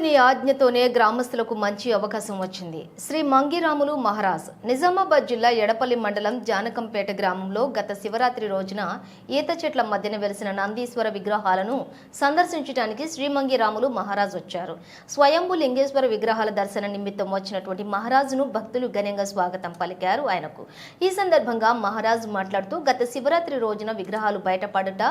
భగవంతుని ఆజ్ఞతోనే గ్రామస్తులకు మంచి అవకాశం వచ్చింది. శ్రీ మంగిరాములు మహారాజ్ నిజామాబాద్ జిల్లా ఎడపల్లి మండలం జానకంపేట గ్రామంలో గత శివరాత్రి రోజున ఈత చెట్ల మధ్యన వెలిసిన నందీశ్వర విగ్రహాలను సందర్శించడానికి శ్రీ మంగిరాములు మహారాజ్ వచ్చారు. స్వయంభు లింగేశ్వర విగ్రహాల దర్శన నిమిత్తం వచ్చినటువంటి మహారాజును భక్తులు ఘనంగా స్వాగతం పలికారు ఆయనకు. ఈ సందర్భంగా మహారాజ్ మాట్లాడుతూ గత శివరాత్రి రోజున విగ్రహాలు బయటపడుట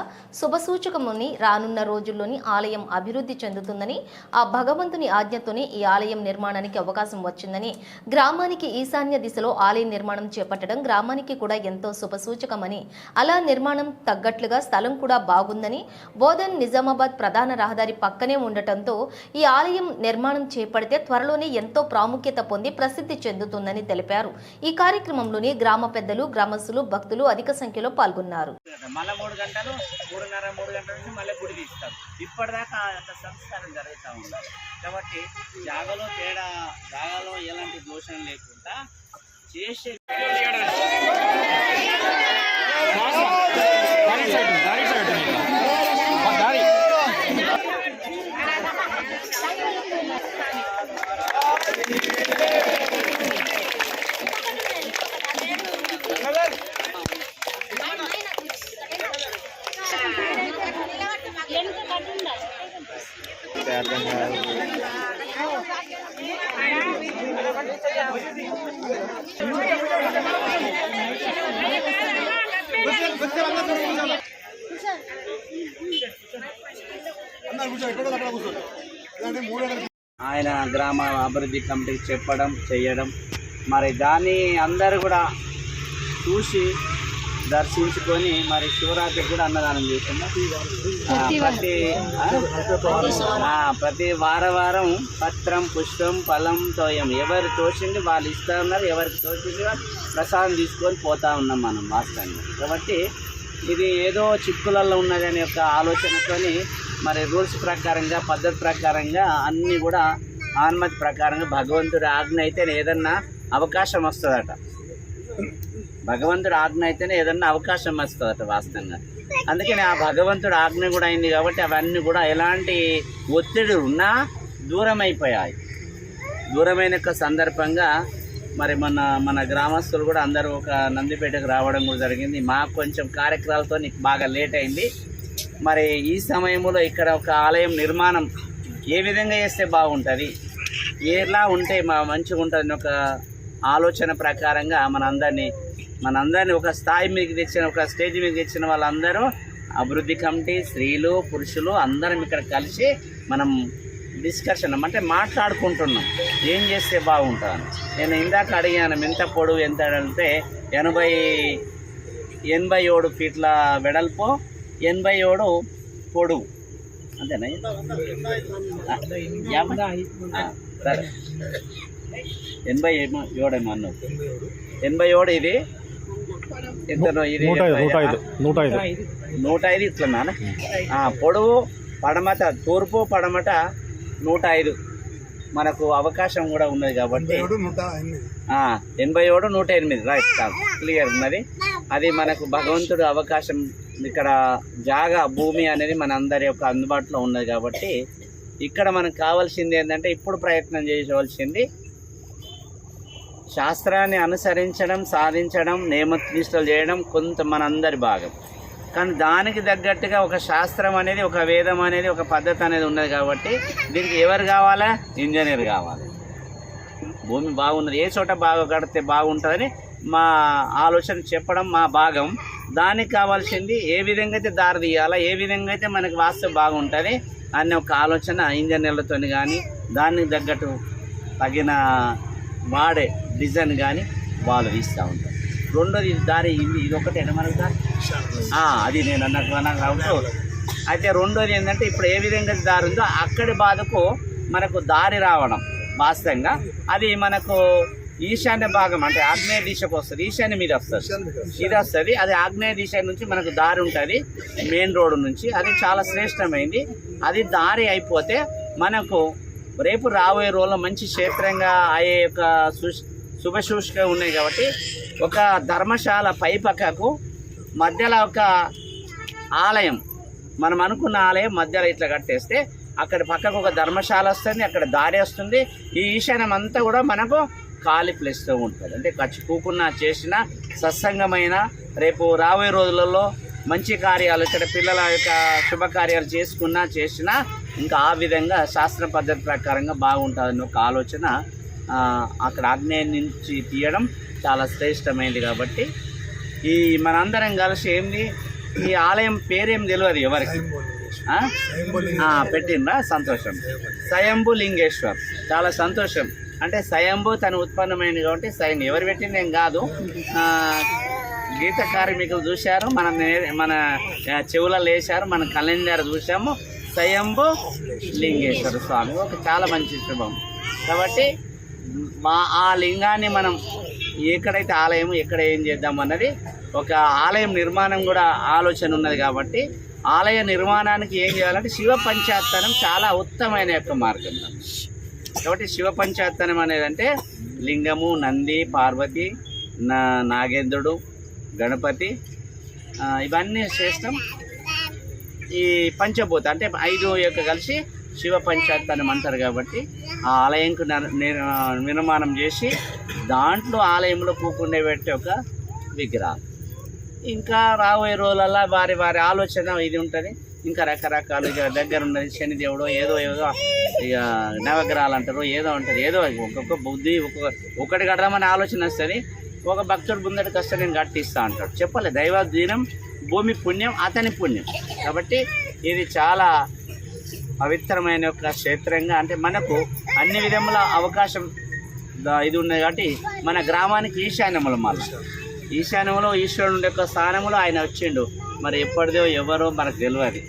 శుభసూచకమని రానున్న రోజుల్లోని ఆలయం అభివృద్ధి చెందుతుందని ఆ భగవంతుని ఆజ్ఞతోనే ఈ ఆలయం నిర్మాణానికి అవకాశం వచ్చిందని గ్రామానికి ఈశాన్య దిశలో ఆలయ నిర్మాణం చేపట్టడం గ్రామానికి కూడా ఎంతో శుభసూచకమని అలా నిర్మాణం తగ్గట్లుగా స్థలం కూడా బాగుందని బోధన్ నిజామాబాద్ ప్రధాన రహదారి పక్కనే ఉండటంతో ఈ ఆలయం నిర్మాణం చేపడితే త్వరలోనే ఎంతో ప్రాముఖ్యత పొంది ప్రసిద్ధి చెందుతుందని తెలిపారు. ఈ కార్యక్రమంలోని గ్రామ పెద్దలు గ్రామస్తులు భక్తులు అధిక సంఖ్యలో పాల్గొన్నారు. ఇప్పటిదాకా సంస్కారం జరుగుతూ ఉంది? కాబట్టి జాగలో తేడా జాగలో ఎలాంటి దోషం లేకుండా చేసే ఆయన గ్రామ అభివృద్ధి కమిటీకి చెప్పడం చేయడం మరి దాన్ని అందరు కూడా చూసి దర్శించుకొని మరి శివరాత్రికి కూడా అన్నదానం చేసింది ప్రతి ప్రతి వార వారం పత్రం పుష్పం ఫలం తోయం. ఎవరు తోచింది వాళ్ళు ఇస్తా ఉన్నారు ఎవరికి తోచింది ప్రసాదం తీసుకొని పోతా ఉన్నాం మనం వాస్తవంగా. కాబట్టి ఇది ఏదో చిక్కులలో ఉన్నదనే యొక్క ఆలోచనతోని మరి రూల్స్ ప్రకారంగా పద్ధతి ప్రకారంగా అన్నీ కూడా అనుమతి ప్రకారంగా భగవంతుడి ఆజ్ఞ అయితే ఏదన్నా అవకాశం వస్తుందట. భగవంతుడు ఆజ్ఞ అయితేనే ఏదన్నా అవకాశం వస్తుందట వాస్తవంగా. అందుకని ఆ భగవంతుడు ఆజ్ఞ కూడా అయింది కాబట్టి అవన్నీ కూడా ఎలాంటి ఒత్తిడి ఉన్నా దూరం అయిపోయాయి దూరమైన యొక్క సందర్భంగా మరి మన మన గ్రామస్తులు కూడా అందరూ ఒక నందిపేటకు రావడం కూడా జరిగింది. మాకు కొంచెం కార్యక్రమాలతో బాగా లేట్ అయింది. మరి ఈ సమయంలో ఇక్కడ ఒక ఆలయం నిర్మాణం ఏ విధంగా చేస్తే బాగుంటుంది? ఎలా ఉంటే మా మంచిగా ఉంటుంది ఒక ఆలోచన ప్రకారంగా మనందరినీ మనందరినీ ఒక స్థాయి మీకు తెచ్చిన ఒక స్టేజ్ మీకు తెచ్చిన వాళ్ళందరూ అభివృద్ధి కమిటీ స్త్రీలు పురుషులు అందరం ఇక్కడ కలిసి మనం డిస్కషన్ అంటే మాట్లాడుకుంటున్నాం. ఏం చేస్తే బాగుంటుంది నేను ఇందాక అడిగాను ఎంత పొడవు ఎంత అంటే ఎనభై ఎనభై ఏడు ఫీట్ల వెడల్పు ఎనభై ఏడు పొడవు. అంతేనా? సరే. ఎనభై ఏమో ఏడేమో అన్నావు. ఎనభై ఏడు ఇది? ఎంతనో ఇది? నూట ఐదు నూట ఐదు పొడవు పడమట తూర్పు పడమట నూట ఐదు. మనకు అవకాశం కూడా ఉన్నది కాబట్టి. ఆ, ఎనభై ఏడు నూట ఎనిమిది. రైట్ క్లియర్ ఉన్నది. అది మనకు భగవంతుడు అవకాశం ఇక్కడ జాగా భూమి అనేది మన అందరి యొక్క అందుబాటులో ఉన్నది కాబట్టి ఇక్కడ మనకు కావాల్సింది ఏంటంటే ఇప్పుడు ప్రయత్నం చేయవలసింది శాస్త్రాన్ని అనుసరించడం సాధించడం నియమనిష్టలు చేయడం కొంత మనందరి భాగం. కానీ దానికి తగ్గట్టుగా ఒక శాస్త్రం అనేది ఒక వేదం అనేది ఒక పద్ధతి అనేది ఉన్నది కాబట్టి దీనికి ఎవరు కావాలా? ఇంజనీర్ కావాలి. భూమి బాగున్నది. ఏ చోట బాగా కడితే బాగుంటుందని మా ఆలోచన చెప్పడం మా భాగం. దానికి కావాల్సింది ఏ విధంగా అయితే దారి తీయాలా ఏ విధంగా అయితే మనకి వాస్తవం బాగుంటుంది అనే ఒక ఆలోచన ఇంజనీర్లతో కానీ దానికి తగ్గట్టు తగిన వాడే డిజైన్ కానీ వాళ్ళు తీస్తూ ఉంటారు. రెండోది దారి ఇది ఇది ఒకటి మనకు దారి? అది నేను అన్నట్టు నాకు డౌట్ అయితే రెండోది ఏంటంటే ఇప్పుడు ఏ విధంగా దారి ఉందో అక్కడి బాధకు మనకు దారి రావడం వాస్తవంగా. అది మనకు ఈశాన్య భాగం అంటే ఆగ్నేయ దిశకు వస్తుంది. ఈశాన్య మీద వస్తుంది. ఇది వస్తుంది. అది ఆగ్నేయ దిశ నుంచి మనకు దారి ఉంటుంది. మెయిన్ రోడ్ నుంచి. అది చాలా శ్రేష్టమైంది. అది దారి అయిపోతే మనకు రేపు రాబోయే రోజుల్లో మంచి క్షేత్రంగా అయ్యే యొక్క శుష్ శుభశూషగా ఉన్నాయి కాబట్టి ఒక ధర్మశాల పై పక్కకు మధ్యలో ఒక ఆలయం. మనం అనుకున్న ఆలయం మధ్యలో ఇట్లా కట్టేస్తే అక్కడ పక్కకు ఒక ధర్మశాల వస్తుంది అక్కడ దారి వస్తుంది. ఈ ఈశాన్యం అంతా కూడా మనకు ఖాళీ ప్లేస్తో ఉంటుంది అంటే ఖర్చు కూకున్నా చేసిన సత్సంగమైన రేపు రాబోయే రోజులలో మంచి కార్యాలు ఇక్కడ పిల్లల యొక్క శుభకార్యాలు చేసుకున్నా చేసినా ఇంకా ఆ విధంగా శాస్త్ర పద్ధతి ప్రకారంగా బాగుంటుందని ఒక ఆలోచన అక్కడ ఆగ్నేయం నుంచి తీయడం చాలా శ్రేష్టమైనది కాబట్టి. ఈ మనందరం కలిసి ఏంది? ఈ ఆలయం పేరేం తెలియదు ఎవరికి? పెట్టిండ్రా? సంతోషం. స్వయంభు లింగేశ్వర్ చాలా సంతోషం. అంటే స్వయంభూ తను ఉత్పన్నమైనది కాబట్టి స్వయం ఎవరు పెట్టింది ఏం కాదు. గీత కార్మికులు చూశారు మన నే- మన చెవులలో వేశారు మన కలెండర్ చూసాము స్వయంభూ లింగేశ్వర స్వామి ఒక చాలా మంచి శుభం. కాబట్టి మా ఆ లింగాన్ని మనం ఎక్కడైతే ఆలయం ఎక్కడ ఏం చేద్దాం అన్నది ఒక ఆలయం నిర్మాణం కూడా ఆలోచన ఉన్నది కాబట్టి ఆలయ నిర్మాణానికి ఏం చేయాలంటే శివ పంచాత్తనం చాలా ఉత్తమైన యొక్క మార్గం. కాబట్టి శివ పంచాత్తనం అనేది అంటే లింగము నంది పార్వతి నా నాగేంద్రుడు గణపతి ఇవన్నీ శ్రేష్టం. ఈ పంచభూత అంటే ఐదు యొక్క కలిసి శివ పంచాత్తనం అంటారు కాబట్టి ఆ ఆలయంకు నిర్మాణం చేసి దాంట్లో ఆలయంలో పూకుండే పెట్టే ఒక విగ్రహం. ఇంకా రాబోయే రోజులలో వారి వారి ఆలోచన ఇది ఉంటుంది. ఇంకా రకరకాలు ఇక దగ్గర ఉన్నది శనిదేవుడు ఏదో ఏదో ఇక నవగ్రహాలు అంటారు ఏదో అంటారు ఏదో ఒక్కొక్క బుద్ధి ఒక్కొక్క ఒకటి కడదామని ఆలోచన వస్తుంది. ఒక భక్తుడు ముందటికి వస్తే నేను కట్టిస్తా అంటాడు. చెప్పలే దైవ భూమి పుణ్యం అతని పుణ్యం. కాబట్టి ఇది చాలా పవిత్రమైన ఒక క్షేత్రంగా అంటే మనకు అన్ని విధముల అవకాశం ఇది ఉన్నది కాబట్టి మన గ్రామానికి ఈశాన్యములు మళ్ళీ ఈశాన్యంలో ఈశ్వరుడు యొక్క స్థానంలో ఆయన వచ్చిండు. మరి ఎప్పటిదో ఎవరో మనకు తెలియదు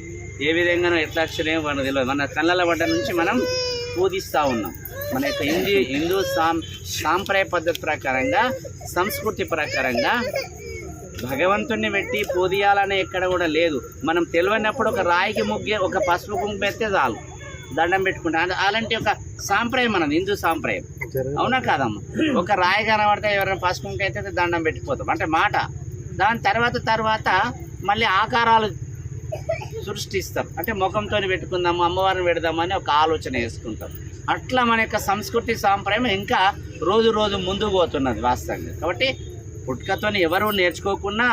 ఏ విధంగానో ఎట్లా వచ్చినాయో మనకు తెలియదు మన కళ్ళల పడ్డ నుంచి మనం పూజిస్తూ ఉన్నాం. మన యొక్క హిందీ హిందూ సాం సాంప్రదాయ పద్ధతి ప్రకారంగా సంస్కృతి ప్రకారంగా భగవంతుణ్ణి పెట్టి పూదియాలని ఎక్కడ కూడా లేదు. మనం తెలియనప్పుడు ఒక రాయికి ముగ్గే ఒక పసుపు కుంకుమ ఎత్తే చాలు. దండం పెట్టుకుంటాం అలాంటి ఒక సాంప్రదాయం మనది హిందూ సాంప్రదాయం. అవునా కాదమ్మా? ఒక రాయి కనబడితే ఎవరైనా పసుపు కుంకుమ ఎత్తే దండం పెట్టిపోతాం. అంటే మాట. దాని తర్వాత తర్వాత మళ్ళీ ఆకారాలు సృష్టిస్తాం అంటే ముఖంతో పెట్టుకుందాము అమ్మవారిని పెడదామని ఒక ఆలోచన వేసుకుంటాం అట్లా మన యొక్క సంస్కృతి సాంప్రదాయం ఇంకా రోజు రోజు ముందుకు పోతున్నది వాస్తవంగా. కాబట్టి పుట్టుకతో ఎవరు నేర్చుకోకుండా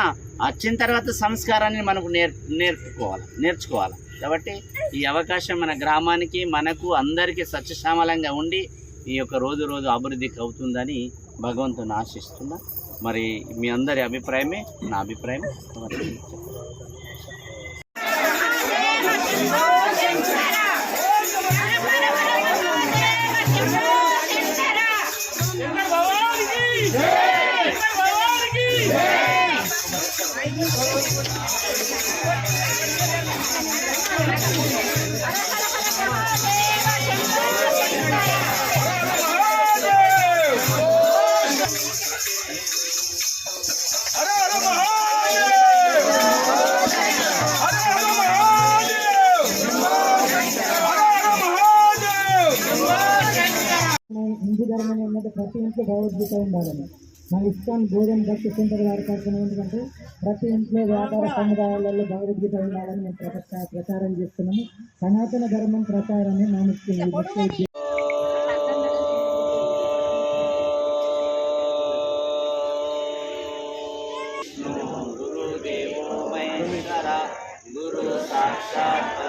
వచ్చిన తర్వాత సంస్కారాన్ని మనకు నేర్ నేర్పుకోవాలి నేర్చుకోవాలి. కాబట్టి ఈ అవకాశం మన గ్రామానికి మనకు అందరికీ సత్యశ్యామలంగా ఉండి ఈ యొక్క రోజు రోజు అభివృద్ధికి అవుతుందని భగవంతుని ఆశిస్తున్నా. మరి మీ అందరి అభిప్రాయమే నా అభిప్రాయం మరి హిందూ ధర్మం ఏంటంటే ప్రతి ఇంట్లో భగవద్గీత ఉండాలని. మన ఇస్కాన్ బోధన భక్తి సెంటర్ తరఫున ఏంటంటే ప్రతి ఇంట్లో వ్యాపార సముదాయాలలో భగవద్గీత ఉండాలని మేము ప్రపంచ ప్రచారం చేస్తున్నాము. సనాతన ధర్మం ప్రచారమే మా ముఖ్య గురు సాక్షాత్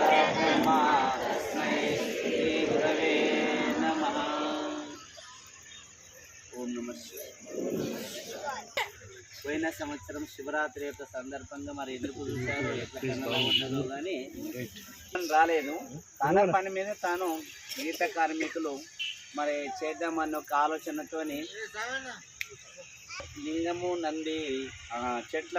పోయిన సంవత్సరం శివరాత్రి యొక్క సందర్భంగా మరి ఎందుకు చూశారో ఎట్లా కనబడుతుందో కానీ రాలేదు. తన పని మీద తాను గీత కార్మికులు మరి చేద్దామన్న ఒక ఆలోచనతోని లింగము నంది ఆ, చెట్ల